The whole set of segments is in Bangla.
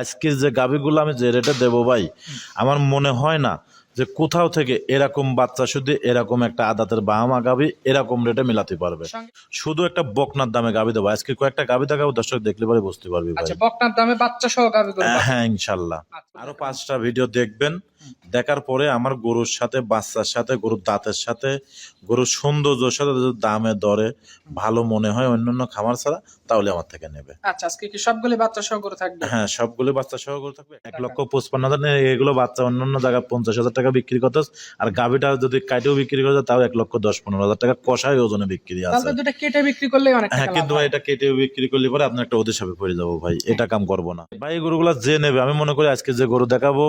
আজকের যে গাভিগুলো আমি যে রেটে দেবো ভাই আমার মনে হয় না যে কোথাও থেকে এরকম বাচ্চা শুধু এরকম একটা আদাতের বাহামা গাভি এরকম রেটে মেলাতে পারবে। শুধু একটা বকনার দামে গাভি দেবো। আজকে কয়েকটা গাভি দেখাবো দর্শক দেখলে পরে বুঝতে পারবি ভাই। আচ্ছা বকনার দামে বাচ্চা সহ গাবি হ্যাঁ ইনশাল্লাহ। আচ্ছা, আরও পাঁচটা ভিডিও দেখবেন। দেখার পরে আমার গরুর সাথে বাচ্চার সাথে গরুর দাঁতের সাথে গরুর সৌন্দর্যের সাথে দামে দরে ভালো মনে হয় অন্যান্য খামার ছাড়া তাহলে আমার থেকে নেবে। আচ্ছা আজকে কি সবগুলি বাচ্চা সহ গরু থাকবে? হ্যাঁ সবগুলো বাচ্চা সহ গরু থাকবে। এক লক্ষ পঁচপান্ন হাজার এগুলো বাচ্চা অন্যান্য জায়গায় পঞ্চাশ হাজার টাকা বিক্রি করতে আর গাভিটা যদি কাটেও বিক্রি করে তাও এক লক্ষ দশ পনেরো হাজার টাকা কষাই ওজনে বিক্রি আছে। দুটো কেটে বিক্রি করলে অনেক হ্যাঁ কিন্তু এটা কেটে বিক্রি করলে পরে আপনার একটা ওদের পড়ে যাব ভাই এটা কাম করব না। ভাই গরুগুলা যে নেবে আমি মনে করি আজকে যে গরু দেখাবো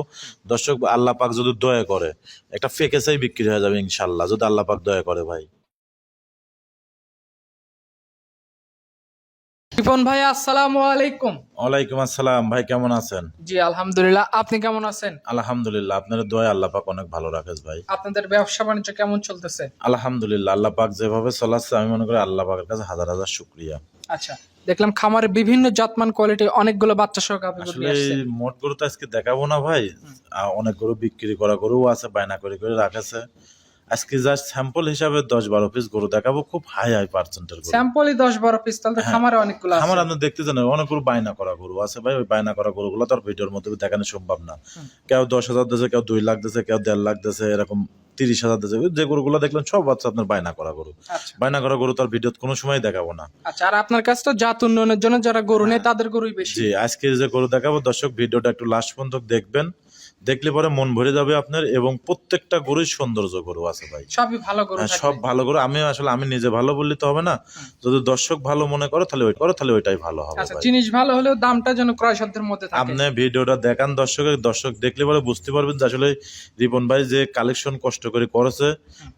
দর্শক আল্লাহ পাক যদি দয়া করে, একটা ফেকেসাই বিক্রি হয়ে যাবে ইনশাল্লাহ, যদি আল্লাহ পাক দয়া করে ভাই। রিপন ভাই আসসালামু আলাইকুম। ওয়ালাইকুম আসসালাম। ভাই কেমন আছেন? জি আলহামদুলিল্লাহ। আপনি কেমন আছেন? আলহামদুলিল্লাহ আপনার দয়া আল্লাহ পাক অনেক ভালো রাখেস ভাই। আপনাদের ব্যবসা বাণিজ্য কেমন চলতেছে? আলহামদুলিল্লাহ আল্লাহ পাক যেভাবে চলাচ্ছে আমি মনে করি আল্লাহ পাকের কাছে হাজার হাজার শুক্রিয়া। আচ্ছা দেখলাম খামারে বিভিন্ন জাতমান কোয়ালিটি অনেকগুলো বাচ্চা সহ আসলে মোট গরু তো আজকে দেখাবো না ভাই। অনেক গরু বিক্রি করা গরু আছে বায়না করে করে রাখেছে। আজকে জাস্ট স্যাম্পল হিসাবে দশ বারো পিস গরু দেখাবো খুব হাই হাই পার্সেন্টের গরু। স্যাম্পলই দশ বারো পিস তাহলে হ্যাঁ। খামারে অনেকগুলো আমার আপনি দেখতে জানেন অনেক গরু বায়না করা গরু আছে ভাই ওই বায়না করা গরুগুলো তো আর ভিডিওর মধ্যে দেখানো সম্ভব না। কেউ দশ হাজার দিয়েছে কেউ দুই লাখ দিয়েছে কেউ দেড় লাখ দিয়েছে এরকম তিরিশ হাজার দিয়েছে যে গরুগুলো দেখলেন সব বাচ্চা আপনার বায়না করা গরু। আচ্ছা। বায়না করা গরু তার ভিডিও কোনো সময় দেখাবো না। আচ্ছা আর আপনার কাছে তো জাত উন্নয়নের জন্য যারা গরু নেই তাদের গরুই বেশি। জি আজকে যে গরু দেখাবো দর্শক ভিডিওটা একটু লাস্ট পর্যন্ত দেখবেন। দেখলে পরে মন ভরে যাবে আপনার এবং প্রত্যেকটা গরুই সৌন্দর্য গরু আছে ভাই। সবই ভালো গরু হ্যাঁ, সব ভালো গরু। আমি আসলে আমি নিজে ভালো বললে তো হবে না। যদি দর্শক ভালো মনে করো তাহলে ওই করো তাহলে ওইটাই ভালো হবে আচ্ছা জিনিস ভালো হলেও দামটা যেন ক্রয় সাধ্যের মধ্যে থাকে। আপনি ভিডিওটা দেখান দর্শকের। দর্শক দেখলে পরে বুঝতে পারবেন যে আসলে রিপন ভাই যে কালেকশন কষ্ট করে করেছে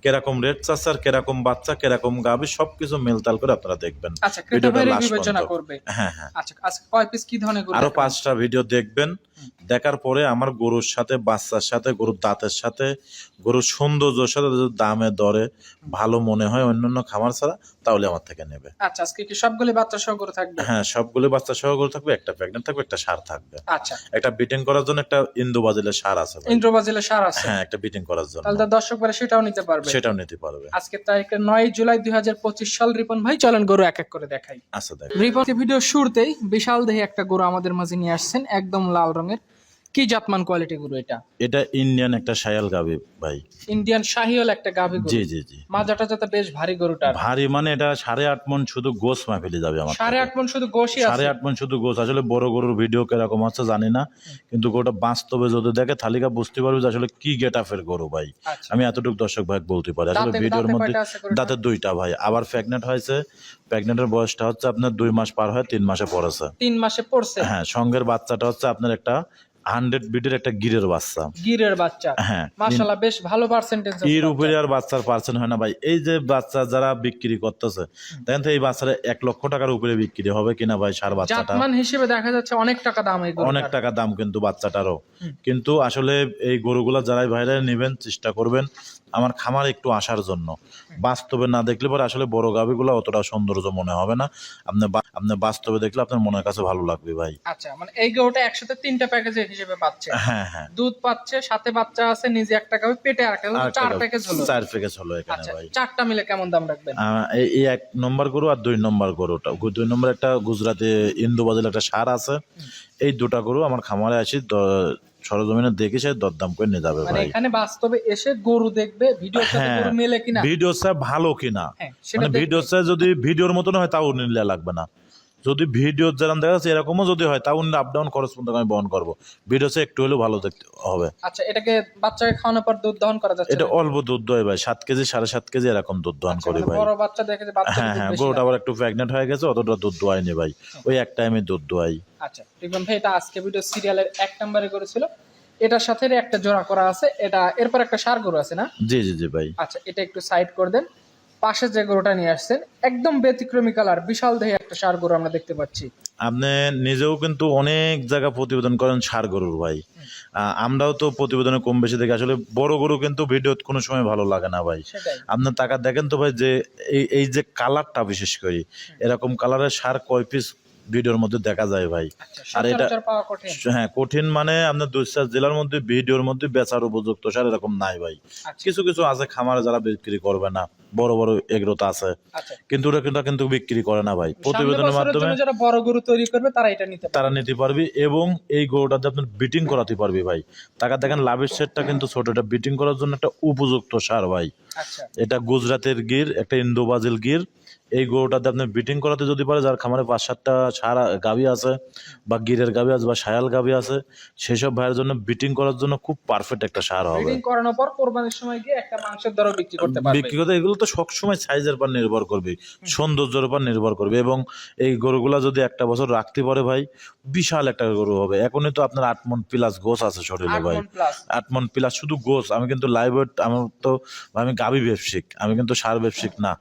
কেরকম রেট চাচ্ছে আর কেরকম বাচ্চা কেরকম গাবি সবকিছু মেলতাল করে আপনারা দেখবেন। আচ্ছা ক্রেতা বিবেচনা। করবে। হ্যাঁ হ্যাঁ। আচ্ছা আজকে কয় পিস কি ধরনের গরু আরও পাঁচটা ভিডিও দেখবেন। দেখার পরে আমার গরুর সাথে, বাচ্চার সাথে, গরুর দাঁতের সাথে, গরুর সৌন্দর্যের সাথে দামে দরে ভালো মনে হয় অন্যান্য খামার ছাড়া তাহলে আমার থেকে নেবে। আচ্ছা আজকে কি সবগুলি বাচ্চা সহ গরু থাকবে? হ্যাঁ সবগুলো বাচ্চা সহ গরু থাকবে একটা প্রেগনেন্ট থাকবে একটা সার থাকবে। আচ্ছা। একটা বিটিং করার জন্য একটা ইন্দু বাজিলের সার আছে ভাই। ইন্দ্রবাজিলে সার আছে? হ্যাঁ একটা বিটিং করার জন্য। তাহলে দর্শক ভাইরা সেটাও নিতে পারবে। সেটাও নিতে পারবে। আজকে তারিখ নয় জুলাই দুই হাজার পঁচিশ সাল রিপন ভাই চলেন গরু এক এক করে দেখাই। আচ্ছা দেখ। রিপন ভিডিও শুরুতেই বিশাল দেহে একটা গরু আমাদের মাঝে নিয়ে আসছেন একদম লাল রঙের। কি জাতমান কোয়ালিটি গরু এটা? এটা ইন্ডিয়ান একটা শায়াল গাবি ভাই। ইন্ডিয়ান শাহিওল একটা গাভি গরু। জি জি জি। মাজাটা যাতে বেশ ভারী গরুটার। ভারী মানে এটা সাড়ে আট মন শুধু গোস মাহফিলে যাবে আমার সাড়ে। আট মন শুধু গোশি সাড়ে আছে আট মন শুধু গোস আসলে বড় গরুর ভিডিও কীরকম আছে জানি না কিন্তু গোটা বাস্তবে যদি দেখে তালিকা বুঝতে পারবে যে আসলে কি গেট আপের গরু ভাই। আচ্ছা। আমি এতটুকু দর্শক ভাই বলতে পারি। আসলে ভিডিওর মধ্যে দাঁতে দুইটা ভাই। আবার প্রেগনেন্ট হয়েছে। প্রেগনেন্টের বয়সটা হচ্ছে আপনার দুই মাস পার হয় তিন মাসে পড়েছে। তিন মাসে পড়ছে? হ্যাঁ সঙ্গের বাচ্চাটা হচ্ছে আপনার একটা হান্ড্রেড বিটের একটা গিরের বাচ্চা। গিরের বাচ্চা। হ্যাঁ মাশাআল্লাহ বেশ ভালো পার্সেন্টেজ এর উপরে আর বাচ্চার পার্সেন্ট হয় না ভাই। এই যে বাচ্চা যারা বিক্রি করতেছে দেখেন তো এই বাচ্চারা এক লক্ষ টাকার উপরে বিক্রি হবে কিনা ভাই সার বাচ্চাটা? জাতমান হিসেবে দেখা যাচ্ছে অনেক টাকা দাম এই অনেক টাকা দাম কিন্তু বাচ্চাটারও। কিন্তু আসলে এই গরুগুলা যারাই ভাইরা নেবেন চেষ্টা করবেন আমার খামার একটু আসার জন্য। বাস্তবে না দেখলে পরে আসলে বড় গাভিগুলো অতটা সৌন্দর্য মনে হবে না। আপনি আপনি বাস্তবে দেখলে আপনার মনের কাছে ভালো লাগবে ভাই। আচ্ছা মানে এই গরুটা একসাথে তিনটা প্যাকেজ হিসেবে পাচ্ছে। হ্যাঁ হ্যাঁ। দুধ পাচ্ছে সাথে বাচ্চা আছে নিজে একটা গাভি পেটে আর একটা চার প্যাকেজ হলো। চার প্যাকেজ হলো এখানে আচ্ছা ভাই। চারটা মিলে কেমন দাম রাখবেন? এই- এক নম্বর গরু আর দুই নম্বর গরুটা। দুই নম্বর একটা গুজরাটি ইন্দু একটা সার আছে। এই দুটা গরু আমার খামারে আছে সরজমিনে দেখে সে দরদাম করে নিয়ে যাবে মানে ভাই এখানে বাস্তবে এসে গরু দেখবে ভিডিও সাথে হ্যাঁ। গরু মেলে কিনা ভিডিও সাথে ভালো কিনা হ্যাঁ মানে। ভিডিও যদি ভিডিওর মতন হয় তাও নিলে লাগবে না যদি ভিডিও যেরকম দেখা যাচ্ছে এরকমও যদি হয় তাও আপ ডাউন খরচ পর্যন্ত আমি বহন করব। ভিডিও একটু হলেও ভালো দেখতে হবে। আচ্ছা এটাকে বাচ্চাকে খাওয়ানোর পর দুধ দহন করা যাচ্ছে? এটা অল্প দুধ দই ভাই সাত কেজি সাড়ে সাত কেজি এরকম দুধ দহন আচ্ছা, করি মানে ভাই। বড় বাচ্চা দেখে যে বাচ্চা হ্যাঁ হ্যাঁ গরুটা আবার একটু প্রেগনেন্ট হয়ে গেছে অতটা দুধ দোয়াইনি ভাই। ওই এক টাইমে দুধ দোয়াই। আচ্ছা রিপন ভাই এটা আজকে ভিডিও সিরিয়ালের এক নম্বরে করেছিল। এটার সাথে একটা জোড়া করা আছে এটা এরপর একটা সার গরু আছে না? জি জি জি ভাই। আচ্ছা এটা একটু সাইড করে দেন। পাশে যে গরুটা নিয়ে আসছেন একদম ব্যতিক্রমী কালার বিশাল দেহে একটা সার গরু আমরা দেখতে পাচ্ছি। আপনি নিজেও কিন্তু অনেক জায়গা প্রতিবেদন করেন সার গরুর ভাই। আমরাও তো প্রতিবেদনে কম বেশি দেখি। আসলে বড় গরু কিন্তু ভিডিও কোনো সময় ভালো লাগে না ভাই। আপনার টাকা দেখেন তো ভাই যে এই এই যে কালারটা বিশেষ করে এরকম কালারের সার কয় পিস ভিডিওর মধ্যে দেখা যায় ভাই। আচ্ছা আর এটা- হ্যাঁ কঠিন মানে আপনার দুই চার জেলার মধ্যে ভিডিওর মধ্যে বেচার উপযুক্ত সার এরকম নাই ভাই। আচ্ছা। কিছু কিছু আছে খামারে যারা বিক্রি করবে না বড় বড় এগ্রোত আছে। আচ্ছা। কিন্তু ওরা কিন্তু কিন্তু বিক্রি করে না ভাই। প্রতিবেদনের মাধ্যমে যারা বড় গরু তৈরি করবে তারা এটা নিতে তারা নিতে পারবি এবং এই গরুটাতে আপনার বিটিং করাতে পারবি ভাই। টাকা দেখেন লাভের সেটটা কিন্তু ছোট। এটা বিটিং করার জন্য একটা উপযুক্ত সার ভাই। এটা গুজরাটের গির একটা ইন্দো বাজিল গির। এই গরুটাতে আপনি বিটিং করাতে যদি পারে যার খামারে পাঁচ সাতটা সারা গাভি আছে বা গিরের গাভি আছে বা সায়াল গাভি আছে সেসব ভাইয়ের জন্য বিটিং করার জন্য খুব পারফেক্ট একটা সার হবে। করানোর পর কোরবানির সময় গিয়ে একটা মাংসের দরও বিক্রি করতে পারবে। বিক্রি করতে এগুলো তো সবসময় সাইজের উপর নির্ভর করবে সৌন্দর্যের উপর নির্ভর করবে এবং এই গরুগুলা যদি একটা বছর রাখতে পারে ভাই বিশাল একটা গরু হবে। এখনই তো আপনার আট মন প্লাস গোস আছে শরীরে ভাই। আট মন প্লাস শুধু গোস আমি কিন্তু লাইভ আমার তো আমি গাবি ব্যবসিক আমি কিন্তু সার ব্যবসিক না।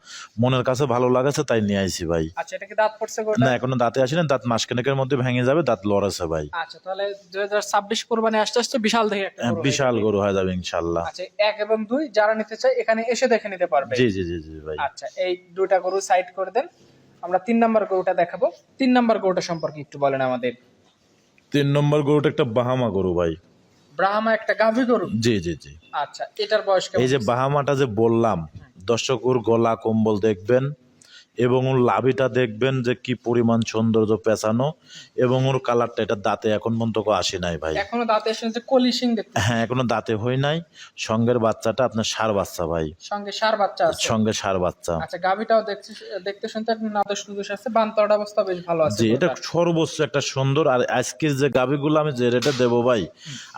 মনের কাছে ভালো লাগাছে তাই নিয়ে আইছি ভাই। আচ্ছা এটা কি দাঁত পড়ছে গরুটা না এখনও দাঁতে আসেনি দাঁত মাসখানেকের মধ্যে ভেঙে যাবে দাঁত লড়েছে ভাই। আচ্ছা তাহলে দুই হাজার ছাব্বিশ কোরবানি আসতে আসতে বিশাল দেখে একটা হ্যাঁ, বিশাল গরু হয়ে যাবে ইনশাল্লাহ। আচ্ছা এক এবং দুই যারা নিতে চায় এখানে এসে দেখে নিতে পারবে। জি জি জি জি ভাই। আচ্ছা এই দুইটা গরু সাইড করে দেন। আমরা তিন নাম্বার গরুটা দেখাবো। তিন নাম্বার গরুটা সম্পর্কে একটু বলেন আমাদের। তিন নম্বর গরুটা একটা বাহামা গরু ভাই। ব্রাহ্মা একটা গাভী গরু? জি জি জি। আচ্ছা এটার বয়স এই যে বাহামাটা যে বললাম দর্শক ওর গলা কম্বল দেখবেন এবং ওর লাভিটা দেখবেন যে কি পরিমাণ সৌন্দর্য পেঁচানো এবং ওর কালারটা এটা দাঁতে এখন পর্যন্ত আসে নাই ভাই। এখনও দাঁতে এসেছে কলি সিং দেখতে হ্যাঁ এখনও দাঁতে হই নাই। সঙ্গের বাচ্চাটা আপনার সার বাচ্চা ভাই। সঙ্গে সার বাচ্চা আছে? সঙ্গে সার বাচ্চা। আচ্ছা গাভীটাও দেখতে দেখতে শুনতে একটা নাদস নুদস আছে বান্তরটা অবস্থা বেশ ভালো আছে জি এটা সর্বোচ্চ একটা সুন্দর আর আজকের যে গাভিগুলো আমি যে রেটে দেবো ভাই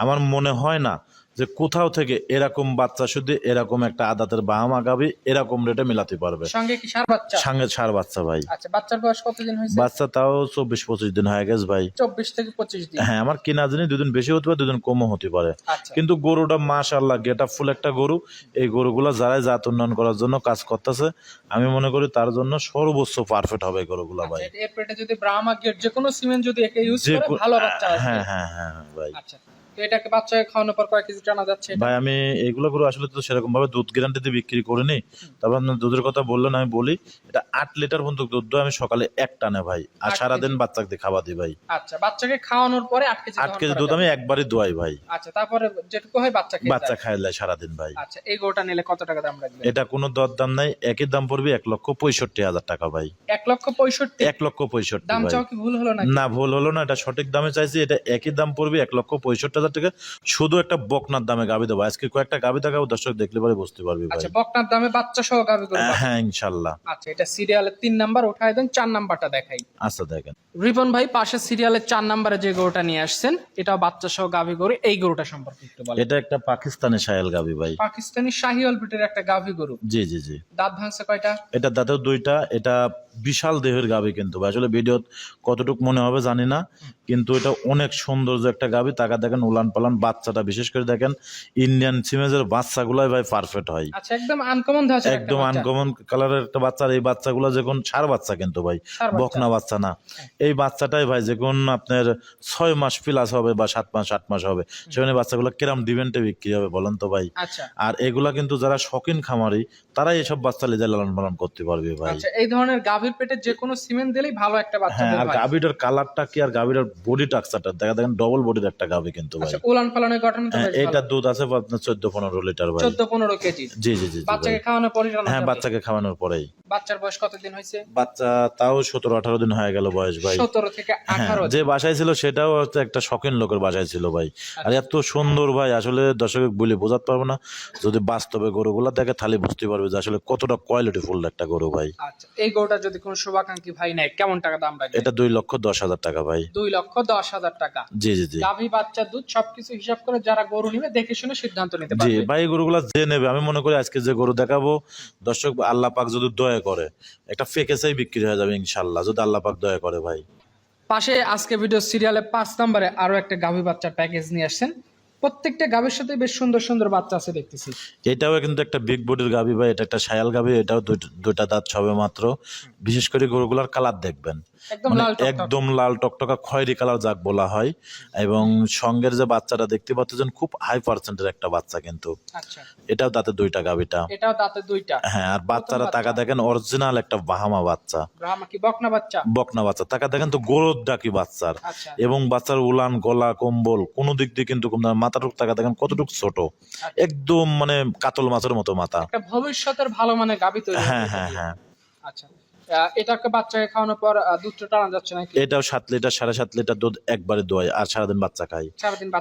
আমার মনে হয় না যে কোথাও থেকে এরকম বাচ্চা শুধু এরকম একটা আদাতের বাহামা গাভি এরকম রেটে মিলাতে পারবে। সঙ্গে কি সার বাচ্চা? সঙ্গে সার বাচ্চা ভাই। আচ্ছা বাচ্চার বয়স কতদিন হয়েছে? বাচ্চা তাও চব্বিশ পঁচিশ দিন হয়ে গেছে ভাই। চব্বিশ থেকে পঁচিশ দিন। হ্যাঁ আমার কিনা জানি দুদিন বেশি হতে পারে দুদিন কমও হতে পারে। আচ্ছা। কিন্তু গরুটা মাস মাশাল্লাহ গেটা ফুল একটা গরু। এই গরুগুলো যারাই জাত উন্নয়ন করার জন্য কাজ করতেছে আমি মনে করি তার জন্য সর্বোচ্চ পারফেক্ট হবে গরুগুলো ভাই। আচ্ছা, এর পেটে যদি ব্রাহ্মা গেট যে কোনো সিমেন্ট যদি একে ইউজ করে ভালো বাচ্চা আসবে। হ্যাঁ হ্যাঁ হ্যাঁ হ্যাঁ, ভাই। আচ্ছা। তো এটাকে বাচ্চাকে খাওয়ানোর পর কয় কেজি টানা যাচ্ছে ভাই আমি এইগুলো করে আসলে তো সেরকম ভাবে দুধ গ্যারান্টিতে বিক্রি করিনি। তবে আপনার দুধের কথা বললেন আমি বলি এটা আট লিটার পর্যন্ত দুধ দেয় আমি সকালে এক টানে ভাই আর সারাদিন বাচ্চাকে খাওয়া দিই ভাই। আচ্ছা বাচ্চাকে খাওয়ানোর পরে আট কেজি আট কেজি দুধ আমি একবারই দোয়াই ভাই। আচ্ছা তারপরে যেটুকু হয় বাচ্চা খেয়ে বাচ্চা। খাইলে সারাদিন ভাই। আচ্ছা এই গরুটা নিলে কত টাকা দাম রাখবে এটা কোনো দর দাম নাই একই দাম পড়বে এক লক্ষ পঁয়ষট্টি হাজার টাকা ভাই। এক লক্ষ পঁয়ষট্টি? এক লক্ষ পঁয়ষট্টি দাম চাও কি ভুল হলো না না ভুল হলো না এটা সঠিক দামে চাইছি এটা একই দাম পড়বে এক লক্ষ পঁয়ষট্টি হাজার টাকা শুধু একটা বকনার দামে গাবি দেবো। আজকে কয়েকটা গাবি দেখাবো দর্শক দেখলে পরে বুঝতে পারবি আচ্ছা বকনার দামে বাচ্চা সহ গাভী গরু হ্যাঁ ইনশাল্লাহ। আচ্ছা এটা সিরিয়ালের তিন নাম্বার উঠায় দেন চার নাম্বারটা দেখাই। আচ্ছা দেখেন। রিপন ভাই পাশের সিরিয়ালের চার নাম্বারে যে গরুটা নিয়ে আসছেন এটা বাচ্চা সহ গাভী গরু এই গরুটা সম্পর্কে একটু বলেন। এটা একটা পাকিস্তানি সায়াল গাবি ভাই। পাকিস্তানি শাহিওয়াল ব্রিটের একটা গাভী গরু। জি জি জি। দাঁত ভাঙছে কয়টা? এটা দাঁতেও দুইটা এটা বিশাল দেহের গাবি কিন্তু ভাই। আসলে ভিডিও কতটুকু মনে হবে জানি না কিন্তু এটা অনেক সৌন্দর্য একটা গাবি। তাকা দেখেন উলান পালান বাচ্চাটা বিশেষ করে দেখেন ইন্ডিয়ান সিমেজের বাচ্চাগুলাই ভাই পারফেক্ট হয়। আচ্ছা একদম আনকমন একদম। আনকমন কালারের একটা বাচ্চা এই বাচ্চাগুলো যখন সার বাচ্চা কিন্তু ভাই বকনা বাচ্চা না। এই বাচ্চাটাই ভাই যখন আপনার ছয় মাস প্লাস হবে বা সাত মাস আট মাস হবে সেখানে বাচ্চাগুলো কিরাম ডিভেন্টে বিক্রি হবে বলেন তো ভাই। আচ্ছা। আর এগুলা কিন্তু যারা শখিন খামারি তারাই এসব বাচ্চা লেজা লালন পালন করতে পারবে ভাই। আচ্ছা এই ধরনের গাভীর পেটে যে কোনো সিমেন্ট দিলেই ভালো একটা বাচ্চা হ্যাঁ আর হয়। গাভীটার কালারটা কি আর গাভীটার বডি টাক্সারটা দেখা দেখেন ডবল বডির একটা গাভী কিন্তু ভাই। আচ্ছা উলান পালানের তো হ্যাঁ এইটার দুধ আছে আপনার চোদ্দ পনেরো লিটার ভাই। চোদ্দ পনেরো কেজি। জি জি জি বাচ্চাকে খাওয়ানোর পরই হ্যাঁ বাচ্চাকে খাওয়ানোর পরেই। বাচ্চার বয়স কতদিন হয়েছে? বাচ্চা তাও সতেরো আঠারো দিন হয়ে গেল বয়স ভাই। সতেরো থেকে হ্যাঁ, আঠারো যে বাসায় ছিল সেটাও হচ্ছে একটা শখিন লোকের বাসায় ছিল ভাই। আচ্ছা। আর এত সুন্দর ভাই আসলে দর্শক বলে বোঝাতে পারব না যদি বাস্তবে গরুগুলা দেখে তাহলে বুঝতে পারবে যে আসলে কতটা কোয়ালিটি ফুল একটা গরু ভাই। আচ্ছা এই গরুটা যদি কোনো শুভাকাঙ্ক্ষী ভাই নেয় কেমন টাকা দাম রাখবে? এটা দুই লক্ষ দশ হাজার টাকা ভাই। দুই লক্ষ দশ হাজার টাকা। জি জি জি। গাভী বাচ্চা দুধ সবকিছু হিসাব করে যারা গরু নিবে দেখে শুনে সিদ্ধান্ত নিতে পারবে। জি ভাই গরুগুলা যে নেবে আমি মনে করি আজকে যে গরু দেখাবো দর্শক আল্লাহ পাক যদি দয়া করে একটা ফেকেসাই বিক্রি হয়ে যাবে ইনশাল্লাহ যদি আল্লাহ পাক দয়া করে ভাই। পাশে আজকে ভিডিও সিরিয়ালে পাঁচ নম্বরে আরও একটা গাভী বাচ্চার প্যাকেজ নিয়ে আসছেন। প্রত্যেকটা গাভীর সাথে বেশ সুন্দর সুন্দর বাচ্চা আছে দেখতেছি। এটাও কিন্তু একটা বিগ বডির গাভী বা এটা একটা সায়াল গাভী, এটাও দুইটা- দাঁত সবে মাত্র বিশেষ করে গরুগুলার কালার দেখবেন। একদম মানে লাল টকটক। একদম লাল টকটকা খয়েরি কালার যাক বলা হয়। এবং সঙ্গের যে বাচ্চাটা দেখতে পাচ্ছেন খুব হাই পার্সেন্টের একটা বাচ্চা কিন্তু। আচ্ছা। এটাও তাতে দুইটা গাবিটা। এটাও তাতে দুইটা। হ্যাঁ আর বাচ্চারা তাকা দেখেন অরিজিনাল একটা বাহামা বাচ্চা। বকনা বাচ্চা? বকনা বাচ্চা। টাকা দেখেন তো গোরদ ডাকি বাচ্চার। আচ্ছা। এবং বাচ্চার উলান গলা কম্বল কোনো দিক দিয়ে কিন্তু। মাথাটুক টাকা দেখেন কতটুকু ছোট। একদম মানে কাতল মাছের মতো মাথা। ভবিষ্যতের ভালো মানে গাবি তৈরি হ্যাঁ হ্যাঁ হ্যাঁ। আচ্ছা। এটাকে বাচ্চাকে খাওয়ানোর পর দুধটা টানা যাচ্ছে নাকি? এটাও সাত লিটার সাড়ে সাত লিটার দুধ একবারে দোয়াই আর সারাদিন বাচ্চা খাই।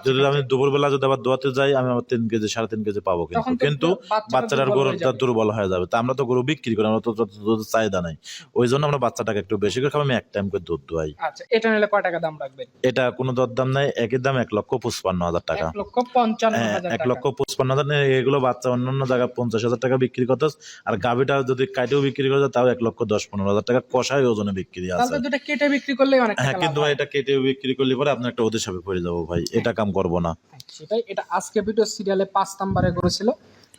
যদি আমি দুপুরবেলা যদি আবার দোয়াতে যাই আমি আবার তিন কেজি সাড়ে তিন কেজি পাবো কিন্তু। কিন্তু বাচ্চাটার দুর্বল গরু দুর্বল হয়ে যাবে। তা আমরা তো গরু বিক্রি করি আমরা তো তো- চাহিদা নাই। ওই জন্য আমরা বাচ্চাটাকে একটু বেশি করে খাব আমি এক টাইম করে দুধ দোয়াই। আচ্ছা এটা নিলে কয় টাকা দাম রাখবেন? এটা কোনো দরদাম নাই একই দাম এক লক্ষ পঁচপান্ন হাজার টাকা। এক লক্ষ পঞ্চান্ন হ্যাঁ, এক লক্ষ পঁচপান্ন হাজার এগুলো বাচ্চা অন্যান্য জায়গায় পঞ্চাশ হাজার টাকা বিক্রি করতে আর গাভিটা যদি কাটেও বিক্রি করে তাও এক লক্ষ দশ পনেরো হাজার টাকা কষায় ওজনে বিক্রি আছে। দুটো কেটে বিক্রি করলে অনেক হ্যাঁ কিন্তু ভাই এটা কেটে বিক্রি করলে পরে আপনার একটা ওদের সাথে পড়ে যাব ভাই। এটা কাম করব না। সেটাই। এটা আজকে ভিডিও সিরিয়ালে পাঁচ নাম্বারে করেছিল।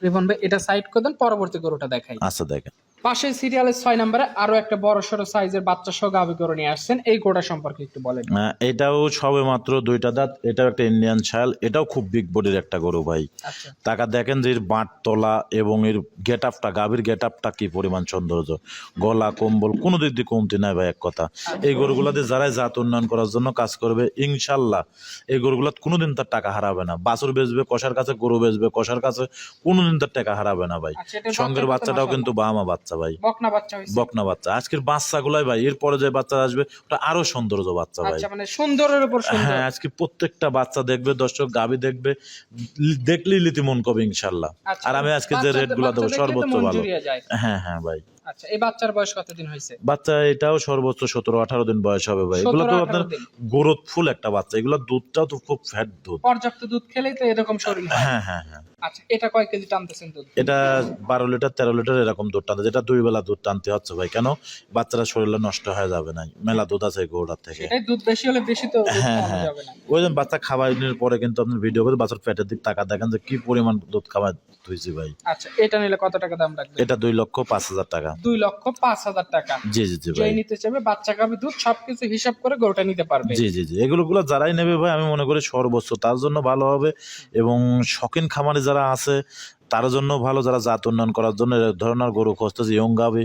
রিপন ভাই এটা সাইড করে দেন পরবর্তী গরুটা দেখাই। আচ্ছা দেখেন। পাশে সিরিয়ালের ছয় নাম্বারে আরও একটা বড় সড়ো সাইজের বাচ্চা সহ গাভি করে নিয়ে আসছেন। এই গোটা সম্পর্কে একটু বলেন। এটাও সবে মাত্র দুইটা দাঁত এটাও একটা ইন্ডিয়ান ছাল এটাও খুব বিগ বডির একটা গরু ভাই। আচ্ছা। টাকা দেখেন যে এর বাঁট তলা এবং এর গেট আপটা গাভীর গেট আপটা কি পরিমাণ সৌন্দর্য। গলা কম্বল কোনো দিক দিয়ে কমতি নাই ভাই এক কথা। এই গরুগুলাতে যারাই জাত উন্নয়ন করার জন্য কাজ করবে ইনশাল্লাহ এই গরুগুলা কোনোদিন তার টাকা হারাবে না। বাছুর বেচবে কষার কাছে গরু বেচবে কষার কাছে কোনোদিন তার টাকা হারাবে না ভাই। আচ্ছা, সঙ্গের বাচ্চাটাও? কিন্তু বাহামা বাচ্চা। ভাই। বকনা বাচ্চা বকনা বাচ্চা। আজকের বাচ্চাগুলাই ভাই এরপরে যে বাচ্চা আসবে ওটা আরও সৌন্দর্য বাচ্চা ভাই। আচ্ছা মানে সুন্দরের উপর সুন্দর। হ্যাঁ আজকে প্রত্যেকটা বাচ্চা দেখবে দর্শক গাবি দেখবে দেখলেই লিতি মন কবে ইনশাল্লাহ। আচ্ছা, আর আমি আজকে যে রেটগুলো রেটগুলা দেবো বাচ্চা সর্বোচ্চ ভালো। হ্যাঁ হ্যাঁ ভাই। আচ্ছা এই বাচ্চার বয়স কতদিন হয়েছে? বাচ্চা এটাও সর্বোচ্চ সতেরো আঠারো দিন বয়স হবে ভাই। এগুলো তো আপনার একটা বাচ্চা। এগুলো দুধটাও তো খুব ফ্যাট দুধ। পর্যাপ্ত দুধ খেলেই তো এরকম শরীর হ্যাঁ। হ্যাঁ হ্যাঁ আচ্ছা এটা কয় কেজি টানতেছেন দুধ? এটা বারো লিটার তেরো লিটার এরকম দুধ টানতে যেটা দুই বেলা দুধ টানতে হচ্ছে ভাই। কেন? বাচ্চারা শরীরে নষ্ট হয়ে যাবে না। মেলা দুধ আছে গৌড়ার থেকে। দুধ বেশি হলে বেশি তো হ্যাঁ, হ্যাঁ। ওই যে বাচ্চা খাওয়ানোর পরে কিন্তু আপনার ভিডিও করে বাচ্চার পেটের দিক টাকা দেখেন যে কি পরিমাণ দুধ খাওয়া ধুইছি ভাই। আচ্ছা এটা নিলে কত টাকা দাম রাখবে এটা দুই লক্ষ পাঁচ হাজার টাকা। দুই লক্ষ পাঁচ হাজার টাকা। জি জি জি যে ভাই। নিতে চাইবে বাচ্চা গাভী দুধ সবকিছু হিসাব করে গরুটা নিতে পারবে। জি জি জি এগুলো গুলো যারাই নেবে ভাই আমি মনে করি সর্বোচ্চ তার জন্য ভালো হবে। এবং শখিন খামারে যারা আছে তার জন্য ভালো যারা জাত উন্নয়ন করার জন্য ধরনের গরু খুঁজতেছে ইয়ং গাবি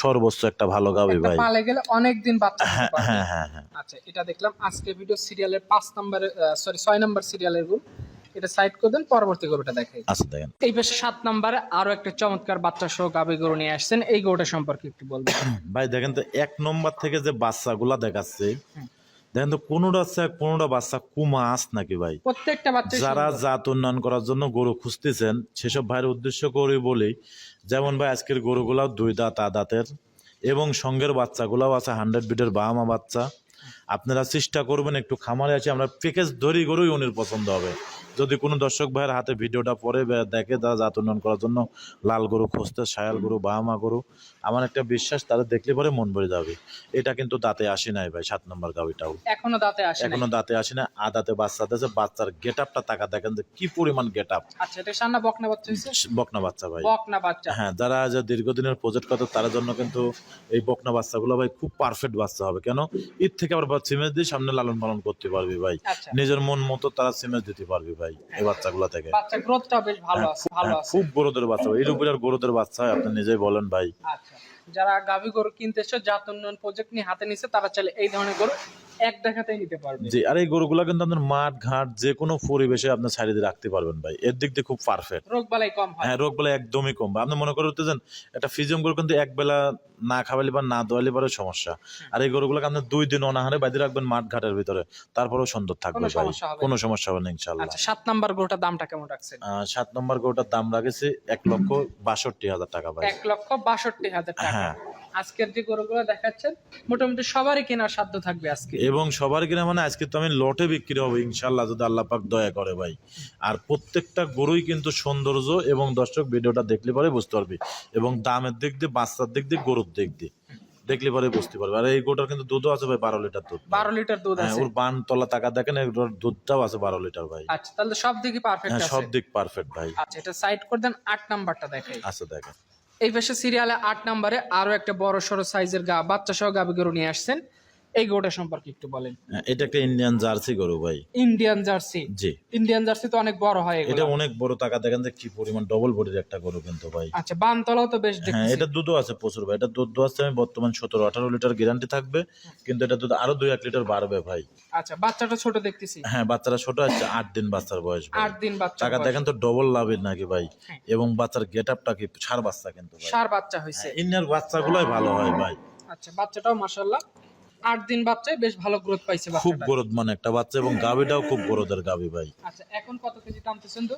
সর্বোচ্চ একটা ভালো গাবি ভাই। পালে গেলে অনেক দিন বাচ্চা হ্যাঁ হ্যাঁ হ্যাঁ হ্যাঁ। আচ্ছা এটা দেখলাম আজকে ভিডিও সিরিয়ালের পাঁচ নম্বরের সরি ছয় নম্বর সিরিয়ালের গরু এটা সাইড করে দেন পরবর্তী গরুটা দেখাই আচ্ছা দেখেন। এই পাশে সাত নম্বরে আরও একটা চমৎকার বাচ্চা সহ গাভী গরু নিয়ে আসছেন। এই গরুটা সম্পর্কে একটু বলবেন। ভাই দেখেন তো এক নম্বর থেকে যে বাচ্চাগুলা দেখাচ্ছে দেখেন তো কোনোটা হচ্ছে কোনোটা বাচ্চা কুমাস নাকি ভাই? প্রত্যেকটা বাচ্চা যারা জাত উন্নয়ন করার জন্য গরু খুঁজতেছেন সেসব ভাইয়ের উদ্দেশ্য করে বলি যেমন ভাই আজকের গরুগুলাও দুই দাঁত আ দাঁতের এবং সঙ্গের বাচ্চাগুলাও আছে হান্ড্রেড বিটের বাহামা বাচ্চা। আপনারা চেষ্টা করবেন একটু খামারে আছে আমরা প্যাকেজ ধরি গরুই উনির পছন্দ হবে। যদি কোনো দর্শক ভাইয়ের হাতে ভিডিওটা পরে দেখে তারা জাত উন্নয়ন করার জন্য লাল গরু খুঁজতে সায়াল গরু বাহামা গরু আমার একটা বিশ্বাস তাদের দেখলে পরে মন ভরে যাবে। এটা কিন্তু দাঁতে আসি নাই ভাই সাত নম্বর গাবিটাও এখনও দাঁতে আসে। এখনও দাঁতে আসি না আদাতে বাচ্চা দিয়েছে বাচ্চার গেট আপটা তাকা দেখেন যে কি পরিমাণ গেট আপ আচ্ছা এটা সান্না বকনা বাচ্চা বকনা বাচ্চা ভাই। বকনা বাচ্চা। হ্যাঁ যারা যে দীর্ঘদিনের প্রজেক্ট করতে তার জন্য কিন্তু এই বকনা বাচ্চাগুলো ভাই খুব পারফেক্ট বাচ্চা হবে। কেন? ঈদ থেকে আবার সিমেজ দিয়ে সামনে লালন পালন করতে পারবি ভাই। আচ্ছা। নিজের মন মতো তারা সিমেজ দিতে পারবি ভাই। এই বাচ্চাগুলো থেকে। বাচ্চা গ্রোথটা বেশ ভালো আছে ভালো হ্যাঁ, আছে। খুব গরুদের বাচ্চা এই রূপের আর গরুদের বাচ্চা আপনি নিজেই বলেন ভাই। আচ্ছা যারা গাভী গরু কিনতে এসে জাত উন্নয়ন প্রজেক্ট নিয়ে হাতে নিছে তারা চাইলে এই ধরনের গরু এক দেখাতেই নিতে পারবে। জি আর এই গরুগুলো কিন্তু আপনার মাঠ ঘাট যে কোনো পরিবেশে আপনি দিয়ে রাখতে পারবেন ভাই। এর দিক দিয়ে খুব পারফেক্ট রোগ বালাই কম হয়। হ্যাঁ রোগ বলে একদমই কম। আপনি মনে করে উঠতেছেন একটা ফিজিয়াম গরু কিন্তু এক বেলা না খাওয়ালে বা না দোয়ালে পরে সমস্যা। আর এই গরুগুলোকে আপনি দুই দিন অনাহারে বাইরে রাখবেন মাঠ ঘাটের ভিতরে। তারপরেও সুন্দর থাকবে কোনো ভাই। সমস্যা হবে না। কোনো সমস্যা হবে না ইনশাল্লাহ আচ্ছা সাত নাম্বার গরুটার দামটা কেমন রাখছেন? সাত নম্বর গরুটার দাম রাখেছে এক লক্ষ বাষট্টি হাজার টাকা ভাই। এক লক্ষ বাষট্টি হাজার টাকা। হ্যাঁ। আজকের যে গরুগুলো দেখাচ্ছেন মোটামুটি সবারই কেনার সাধ্য থাকবে আজকে। এবং সবার কিনা মানে আজকে তো আমি লটে বিক্রি হবে ইনশাল্লাহ যদি আল্লাহ পাক দয়া করে ভাই। আর প্রত্যেকটা গরুই কিন্তু সৌন্দর্য এবং দর্শক ভিডিওটা দেখলে পরে বুঝতে পারবি। এবং দামের দিক দিয়ে বাচ্চার দিক দিয়ে গরুর দিক দিয়ে দেখলে পরে বুঝতে পারবে। আর এই গোটার কিন্তু দুধও আছে ভাই বারো লিটার দুধ। বারো লিটার দুধ হ্যাঁ আছে। ওর বান তলা টাকা দেখেন এগুলোর দুধটাও আছে বারো লিটার ভাই। আচ্ছা তাহলে সব দিকে পারফেক্ট হ্যাঁ সব দিক পারফেক্ট ভাই। আচ্ছা এটা সাইড করে দেন আট নাম্বারটা দেখাই। আচ্ছা দেখেন। এই পাশে সিরিয়ালে আট নাম্বারে আরও একটা বড় সড়ো সাইজের গা বাচ্চা সহ গাবি গরু নিয়ে আসছেন। এই গরুটা সম্পর্কে একটু বলেন। হ্যাঁ, এটা একটা ইন্ডিয়ান জার্সি গরু ভাই। ইন্ডিয়ান জার্সি জি। ইন্ডিয়ান জার্সি তো অনেক বড় হয় এটা অনেক বড় টাকা দেখেন যে কি পরিমাণ ডবল বডির একটা গরু কিন্তু ভাই। আচ্ছা বানতলাও তো বেশ হ্যাঁ এটা দুধও আছে প্রচুর ভাই। এটা দুধ আছে আমি বর্তমান সতেরো আঠারো লিটার গ্যারান্টি থাকবে কিন্তু এটা দুধ আরও দুই এক লিটার বাড়বে ভাই। আচ্ছা বাচ্চাটা ছোট দেখতেছি। হ্যাঁ বাচ্চারা ছোট আছে আট দিন বাচ্চার বয়স ভাই। আট দিন বাচ্চা টাকা দেখেন তো ডবল লাভের নাকি ভাই। হ্যাঁ। এবং বাচ্চার গেট আপটা কি সার বাচ্চা কিন্তু ভাই। সার বাচ্চা হয়েছে ইন্ডিয়ার বাচ্চাগুলোই ভালো হয় ভাই। আচ্ছা বাচ্চাটাও মাশাল্লাহ আট দিন বাচ্চায় বেশ ভালো গ্রোথ পাইছে খুব মানে একটা বাচ্চা এবং গাবিটাও খুব গাবি ভাই। আচ্ছা এখন কত কেজি টানতেছেন তো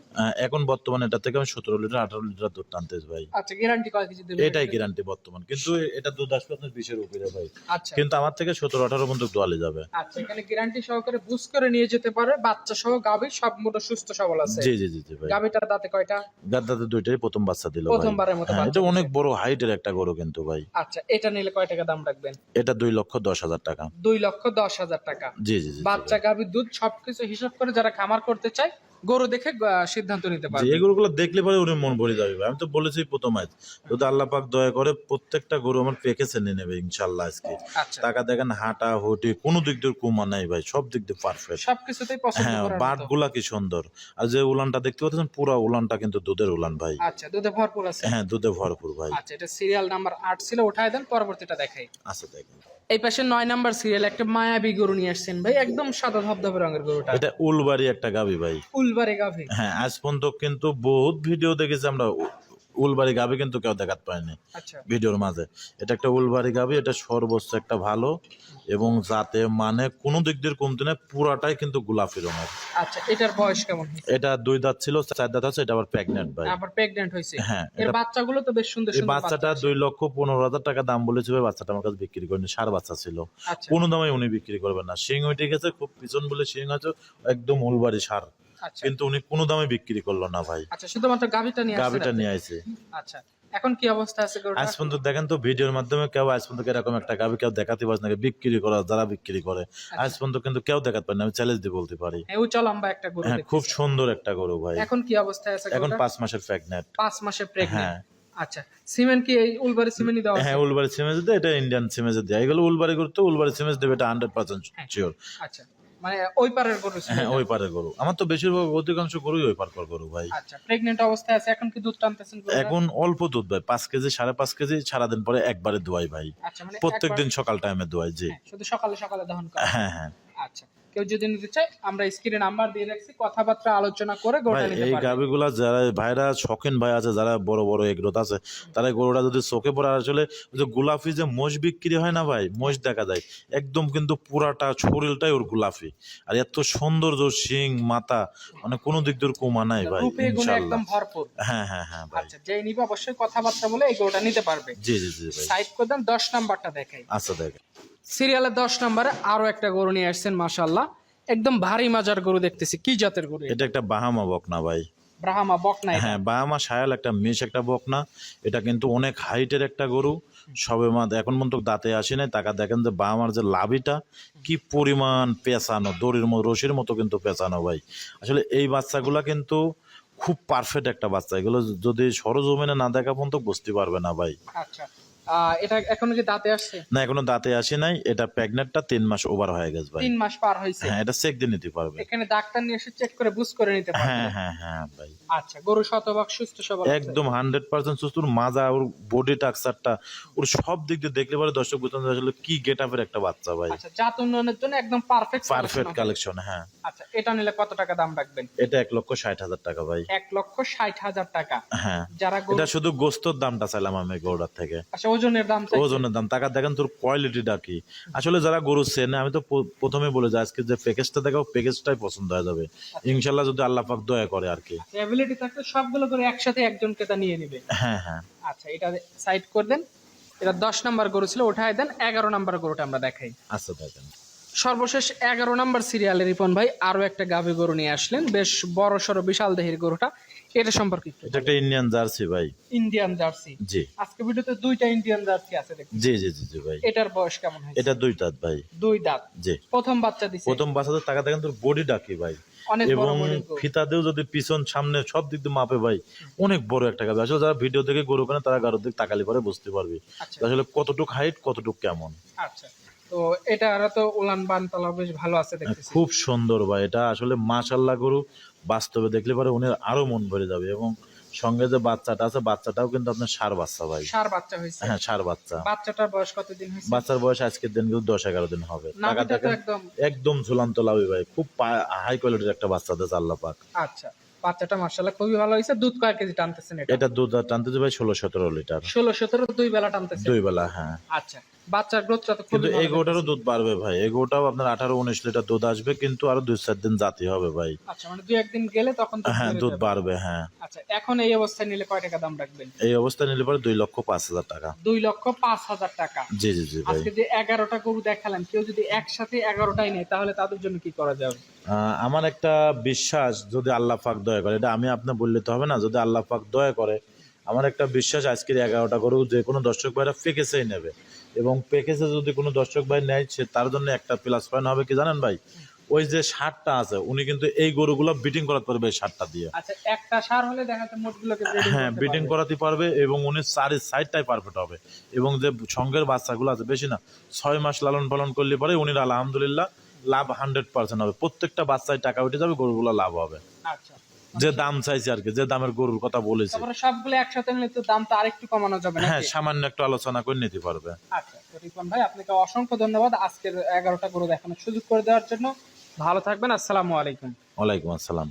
এখন বর্তমানে এটা থেকে আমি সতেরো লিটার আঠারো লিটার দুধ টানতেছ ভাই। আচ্ছা গ্যারান্টি কয় কেজি এটাই গ্যারান্টি বর্তমান। কিন্তু এটা দুধ আসবে আপনার বিশের উপরে ভাই। আচ্ছা। কিন্তু আমার থেকে সতেরো আঠারো পর্যন্ত দোয়ালে যাবে। আচ্ছা এখানে গ্যারান্টি সহকারে বুঝ করে নিয়ে যেতে পারে বাচ্চা সহ গাভী সব মোটা সুস্থ সবল আছে। জি জি জি ভাই। গাভীটার দাঁতে কয়টা? গাদ্দাতে দুইটাই প্রথম বাচ্চা দিল প্রথমবারের মতো হ্যাঁ, এটা অনেক বড় হাইটের একটা গরু কিন্তু ভাই। আচ্ছা এটা নিলে কয় টাকা দাম রাখবেন? এটা দুই লক্ষ দশ হাজার টাকা। দুই লক্ষ দশ হাজার টাকা। জি জি বাচ্চা গাভীর দুধ সবকিছু হিসাব করে যারা খামার করতে চায় গরু দেখে সিদ্ধান্ত নিতে পারবে। এগুলো দেখলে পরে উনি মন ভরে যাবে। আমি তো বলেছি প্রথম আজ যদি আল্লাহ পাক দয়া করে প্রত্যেকটা গরু আমার প্যাকেজে নিয়ে নেবে ইনশাল্লাহ আজকে। আচ্ছা। টাকা দেখেন হাঁটা হুটি কোনো দিক দিয়ে কুমা নাই ভাই সব দিক দিয়ে পারফেক্ট সবকিছুতেই পছন্দ হ্যাঁ করার বাটগুলা কি সুন্দর। আর যে উলানটা দেখতে পাচ্ছেন পুরো উলানটা কিন্তু দুধের উলান ভাই। আচ্ছা দুধে ভরপুর আছে। হ্যাঁ দুধে ভরপুর ভাই। আচ্ছা এটা সিরিয়াল নাম্বার আট ছিল উঠায় দেন পরবর্তীটা দেখাই। আচ্ছা দেখেন। এই পাশে নয় নাম্বার সিরিয়াল একটা মায়াবী গরু নিয়ে আসছেন ভাই একদম সাদা ধবধবে রঙের গরুটা। এটা উলবাড়ি একটা গাবি ভাই। উলবারে গাভী হ্যাঁ আজ পর্যন্ত কিন্তু বহুত ভিডিও দেখেছি আমরা উ- উলবাড়ি কিন্তু কেউ দেখাতে পাইনি আচ্ছা। ভিডিওর মাঝে। এটা একটা উলবাড়ি গাবি এটা সর্বোচ্চ একটা ভালো এবং যাতে মানে কোনো দিক দিয়ে কমতে নেই পুরাটাই কিন্তু গোলাপি রঙের। আচ্ছা এটার বয়স কেমন এটা দুই দাঁত ছিল চার দাঁত আছে এটা আবার প্রেগনেন্ট ভাই। আবার প্রেগনেন্ট হয়েছে? হ্যাঁ এর বাচ্চাগুলো তো বেশ সুন্দর সুন্দর বাচ্চাটা বাচ্চা দুই লক্ষ পনেরো হাজার টাকা দাম বলেছিল বাচ্চাটা আমার কাছে বিক্রি করেনি সার বাচ্চা ছিল। আচ্ছা। কোনো দামে উনি বিক্রি করবেন না। সিং উঠে গেছে খুব পিছন বলে সিং আছে একদম উলবাড়ি সার। কিন্তু উনি কোনো দামে বিক্রি করল না ভাই। আচ্ছা শুধুমাত্র গাভীটা নিয়ে গাভিটা নিয়ে আইছে আচ্ছা এখন কি অবস্থা আছে আজ পর্যন্ত দেখেন তো ভিডিওর মাধ্যমে কেউ আজ পর্যন্ত এরকম একটা গাভি কেউ দেখাতে পারছে না বিক্রি করা যারা বিক্রি করে। আচ্ছা। আজ পর্যন্ত কিন্তু কেউ দেখাতে পারে না আমি চ্যালেঞ্জ দিয়ে বলতে পারি। হ্যাঁ উচ্চ লম্বা একটা গরু হ্যাঁ খুব সুন্দর একটা গরু ভাই। এখন কি অবস্থায় আছে এখন পাঁচ মাসের প্রেগনেন্ট পাঁচ মাসে প্রেগনেন্ট হ্যাঁ। আচ্ছা সিমেন্ট কি এই উলবারি সিমেন্টই দেওয়া হ্যাঁ সিমেজ দেয় এটা ইন্ডিয়ান সিমেজ দেয়। এগুলো উলবাড়ি করতে তো উলবাড়ি সিমেজ দেবে এটা হান্ড্রেড পার্সেন্ট শিওর আচ্ছা। মানে ওই পারের গরু হ্যাঁ ওই পারের গরু। আমার তো বেশিরভাগ অধিকাংশ গরুই ওই পার গরু ভাই। আচ্ছা প্রেগন্যান্ট অবস্থায় আছে এখন কি দুধ টানতেছেন এখন অল্প দুধ ভাই। পাঁচ কেজি সাড়ে পাঁচ কেজি সারাদিন পরে একবারে দোয়াই ভাই। আচ্ছা মানে প্রত্যেক সকাল টাইমে দোয়াই জি। হ্যাঁ, শুধু সকালে সকালে দহন করা। হ্যাঁ হ্যাঁ। আচ্ছা। কেউ যদি নিতে চায় আমরা স্ক্রিনে নাম্বার দিয়ে রাখছি কথাবার্তা আলোচনা করে গরুটা নিতে এই যারা ভাইরা শখিন ভাই আছে যারা বড় বড় এগ্রোত আছে তারা গরুটা যদি চোখে পড়ে আসলে যে গোলাপি যে মোষ বিক্রি হয় না ভাই মোষ দেখা যায় একদম কিন্তু পুরাটা শরীরটাই ওর গোলাপি। আর এত সৌন্দর্য শিং মাথা মানে কোনো দিক দিয়ে কমা নাই ভাই একদম ভরপুর। হ্যাঁ হ্যাঁ হ্যাঁ ভাই। আচ্ছা যেই নিবে অবশ্যই কথাবার্তা বলে এই গরুটা নিতে পারবে। জি জি জি ভাই। সাইড করে দেন দশ নাম্বারটা দেখাই। আচ্ছা দেখ সিরিয়ালের দশ নাম্বারে আরও একটা গরু নিয়ে আসছেন মাশাল্লাহ একদম ভারী মাজার গরু দেখতেছি। কি জাতের গরু এটা? একটা বাহামা বকনা ভাই। ব্রাহ্মা বকনা? হ্যাঁ বাহামা সায়াল একটা মেষ একটা বকনা। এটা কিন্তু অনেক হাইটের একটা গরু। সবে মা এখন পর্যন্ত দাঁতে আসে নাই। তাকে দেখেন যে বাহামার যে লাভিটা কি পরিমাণ পেঁচানো দড়ির মতো রশির মতো কিন্তু পেঁচানো ভাই। আসলে এই বাচ্চাগুলা কিন্তু খুব পারফেক্ট একটা বাচ্চা। এগুলো যদি সরজমিনে না দেখা পর্যন্ত বুঝতে পারবে না ভাই। আচ্ছা। এটা এখন কি দাঁতে আসছে? না এখনও দাঁতে আসে নাই। এটা প্রেগনেন্টটা তিন মাস ওভার হয়ে গেছে ভাই। তিন মাস পার হয়েছে। হ্যাঁ এটা চেক দিয়ে নিতে পারবে। এখানে ডাক্তার নিয়ে এসে চেক করে বুঝ করে নিতে পারবে। হ্যাঁ হ্যাঁ হ্যাঁ ভাই। আচ্ছা গরু শতভাগ সুস্থ সবল একদম হান্ড্রেড পার্সেন্ট সুস্থ। ওর মাজা ওর বডি টাকচারটা ওর সব দিক দিয়ে দেখলে পরে দর্শক বুঝতে আসলে কি গেট আপের একটা বাচ্চা ভাই। আচ্ছা জাত উন্নয়নের জন্য একদম পারফেক্ট পারফেক্ট কালেকশন হ্যাঁ। আচ্ছা এটা নিলে কত টাকা দাম রাখবেন? এটা এক লক্ষ ষাট হাজার টাকা ভাই। এক লক্ষ ষাট হাজার টাকা। হ্যাঁ যারা এটা শুধু গোস্তর দামটা চাইলাম আমি গরুটার থেকে। আচ্ছা ওজনের দাম? ওজনের দাম। টাকা দেখেন তোর কোয়ালিটিটা কি। আসলে যারা গরু চেনে আমি তো প্রথমে বলে যাই আজকে যে প্যাকেজটা দেখাও প্যাকেজটাই পছন্দ হয়ে যাবে। ইনশাল্লাহ যদি আল্লাহ পাক দয়া করে আর কি। অ্যাবিলিটি থাকলে সবগুলো করে একসাথে একজন ক্রেতা নিয়ে নিবে। হ্যাঁ হ্যাঁ। আচ্ছা এটা সাইড করে দেন। এটা দশ নাম্বার গরু ছিল ওঠায় দেন। এগারো নাম্বার গরুটা আমরা দেখাই। আচ্ছা দেখেন। সর্বশেষ এগারো নাম্বার সিরিয়ালে রিপন ভাই আরও একটা গাভী গরু নিয়ে আসলেন। বেশ বড় সড়ো বিশাল দেহের গরুটা। এটা সম্পর্কে একটু এটা একটা ইন্ডিয়ান জার্সি ভাই। ইন্ডিয়ান জার্সি জি। আজকে ভিডিওতে দুইটা ইন্ডিয়ান জার্সি আছে দেখুন জি জি জি জি ভাই। এটার বয়স কেমন হয়েছে? এটা দুই দাঁত ভাই। দুই দাঁত। জি। প্রথম বাচ্চা দিছে? প্রথম বাচ্চাদের টাকা দেখেন তোর বডি ডাকি ভাই। এবং ফিতা দিয়েও যদি পিছন সামনে সব দিক দিয়ে মাপে ভাই অনেক বড় একটা গাবি আসলে যারা ভিডিও দেখে গরু কেনে তারা গারোর দিক তাকালি পরে বুঝতে পারবি। আচ্ছা। আসলে কতটুক হাইট কতটুক কেমন। আচ্ছা। তো এটা আর তো উলান বানতলা বেশ ভালো আছে দেখতেছি। খুব সুন্দর ভাই এটা আসলে মাশাল্লাহ গরু বাস্তবে দেখলে পরে উনি আরও মন ভরে যাবে এবং সঙ্গে যে বাচ্চাটা আছে বাচ্চাটাও কিন্তু আপনার সার বাচ্চা ভাই। সার বাচ্চা হয়েছে। হ্যাঁ সার বাচ্চা। বাচ্চাটার বয়স কতদিন হয়েছে? বাচ্চার বয়স আজকের দিন কিন্তু দশ এগারো দিন হবে। একদম একদম ঝুলান্ত লাভি ভাই খুব হাই কোয়ালিটির একটা বাচ্চা দিয়েছে আল্লাহ পাক। আচ্ছা বাচ্চাটা মার্শাল্লাহ খুবই ভালো হয়েছে। দুধ কয় কেজি টানতেছেন এটা? এটা দুধ টানতেছে ভাই ষোলো সতেরো লিটার। ষোলো সতেরো দুই বেলা টানতেছে দুই বেলা হ্যাঁ। আচ্ছা বাচ্চার গ্রোথটা তো কিন্তু এই ভালো গরুটারও দুধ বাড়বে ভাই। এই গরুটাও আপনার আঠারো উনিশ লিটার দুধ আসবে কিন্তু আরও দুই চার দিন জাতি হবে ভাই। আচ্ছা মানে দুই একদিন গেলে তখন হ্যাঁ দুধ। বাড়বে হ্যাঁ। আচ্ছা এখন এই অবস্থায় নিলে কয় টাকা দাম রাখবেন? এই অবস্থায় নিলে পরে দুই লক্ষ পাঁচ হাজার টাকা। দুই লক্ষ পাঁচ হাজার টাকা। জি জি জি ভাই। আজকে যে এগারোটা গরু দেখালাম কেউ যদি একসাথে এগারোটাই নেয় তাহলে তাদের জন্য কি করা যাবে? আমার একটা বিশ্বাস যদি আল্লাহ পাক দয়া করে এটা আমি আপনি বললে তো হবে না যদি আল্লাহ পাক দয়া করে আমার একটা বিশ্বাস আজকের এগারোটা গরু যে কোনো দর্শক ভাইরা প্যাকেজেই নেবে। এবং প্যাকেজে যদি কোনো দর্শক ভাই নেয় সে তার জন্য একটা প্লাস পয়েন্ট হবে কি জানেন ভাই? ওই যে সারটা আছে উনি কিন্তু এই গরুগুলো বিটিং করাতে পারবে এই সারটা দিয়ে। আচ্ছা একটা সার হলে দেখা যাচ্ছে মোটগুলোকে breeding হ্যাঁ করতে বিটিং পারবে। করাতে পারবে এবং উনি চারি সাইডটাই পারফেক্ট হবে। এবং যে সঙ্গের বাচ্চাগুলো আছে বেশি না ছয় মাস লালন পালন করলে পরে উনি আলহামদুলিল্লাহ লাভ হান্ড্রেড পার্সেন্ট হবে। প্রত্যেকটা বাচ্চায় টাকা উঠে যাবে গরুগুলো লাভ হবে। আচ্ছা। যে দাম চাইছে আর কি যে দামের গরুর কথা বলেছে। তারপরে সবগুলো একসাথে নিলে তো দামটা আরেকটু কমানো যাবে হ্যাঁ সামান্য একটু আলোচনা করে নিতে পারবে। আচ্ছা তো রিপন ভাই আপনাকে অসংখ্য ধন্যবাদ আজকের এগারোটা গরু দেখানোর সুযোগ করে দেওয়ার জন্য। ভালো থাকবেন আসসালামু আলাইকুম। ওয়ালাইকুম আসসালাম।